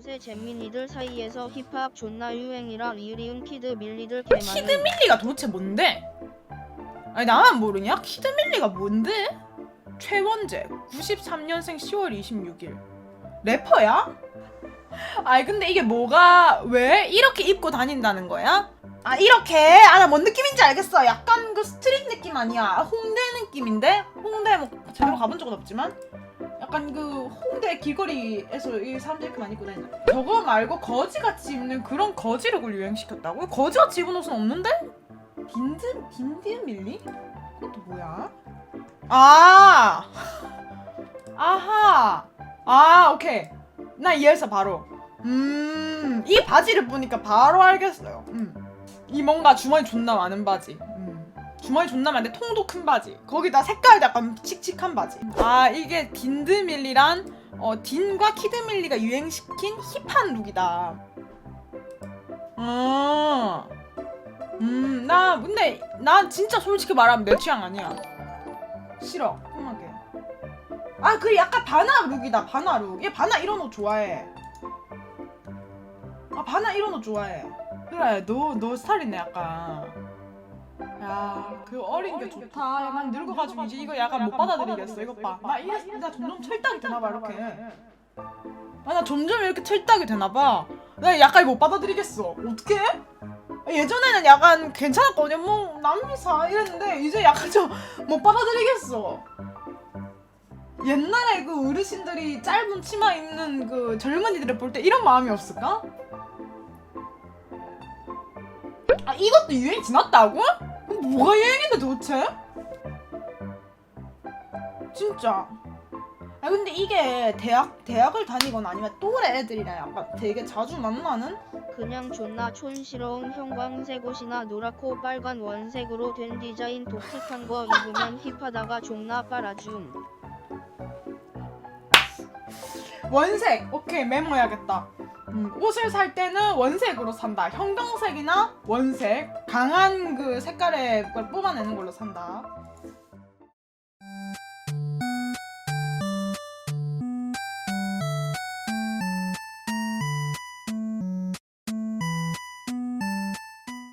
요새 잼민이들 사이에서 힙합 존나 유행이라 리을이은 키드 밀리들 개많음 키드밀리가 도대체 뭔데? 아니 나만 모르냐? 키드밀리가 뭔데? 최원재 93년생 10월 26일 래퍼야? 아니 근데 이게 뭐가 왜 이렇게 입고 다닌다는 거야? 아 이렇게? 아 나 뭔 느낌인지 알겠어 약간 그 스트릿 느낌 아니야 홍대 느낌인데? 홍대 뭐 제대로 가본 적은 없지만 약간 그 홍대 길거리에서 이 사람들 이렇게 많이 입고 다니는 저거 말고 거지같이 입는 그런 거지룩을 유행시켰다고? 거지같이 입은 옷은 없는데? 딘드 딘드 밀리? 그것도 뭐야? 아 아하 아 오케이 나 이해했어 바로 음 이 바지를 보니까 바로 알겠어요 음이 뭔가 주머니 존나 많은 바지 음. 주머니 존나 많은데 통도 큰 바지 거기다 색깔도 약간 칙칙한 바지 아 이게 딘드밀리란 어 딘과 키드밀리가 유행시킨 힙한 룩이다 아 음, 나 근데 난 진짜 솔직히 말하면 내 취향 아니야. 싫어. 험하게. 아, 그 약간 바나 룩이다. 바나 룩. 얘 바나 이런 옷 좋아해. 아, 바나 이런 옷 좋아해. 그래, 너너 스타일이네 약간. 야, 그 어린 게 좋다. 야, 난 늙어가지고 이제 이거 약간 못 받아들이겠어. 이거 봐. 나 이래, 나 점점 철딱이 되나 봐 이렇게. 아, 나 점점 이렇게 철딱이 되나 봐. 나 약간 못 받아들이겠어. 어떡해? 예전에는 약간 괜찮았거든요. 뭐 남미사 이랬는데 이제 약간 좀 못 받아들이겠어. 옛날에 그 어르신들이 짧은 치마 입는 그 젊은이들을 볼 때 이런 마음이 없을까? 아 이것도 유행 지났다고? 뭐가 유행인데 도대체? 진짜. 아 근데 이게 대학 대학을 다니거나 아니면 또래 애들이랑 약간 되게 자주 만나는 그냥 존나 촌스러운 형광색 옷이나 노랗고 빨간 원색으로 된 디자인 독특한 거 입으면 힙하다가 존나 빨아줌 원색 오케이 메모해야겠다 음, 옷을 살 때는 원색으로 산다. 형광색이나 원색 강한 그 색깔의 걸 뽑아내는 걸로 산다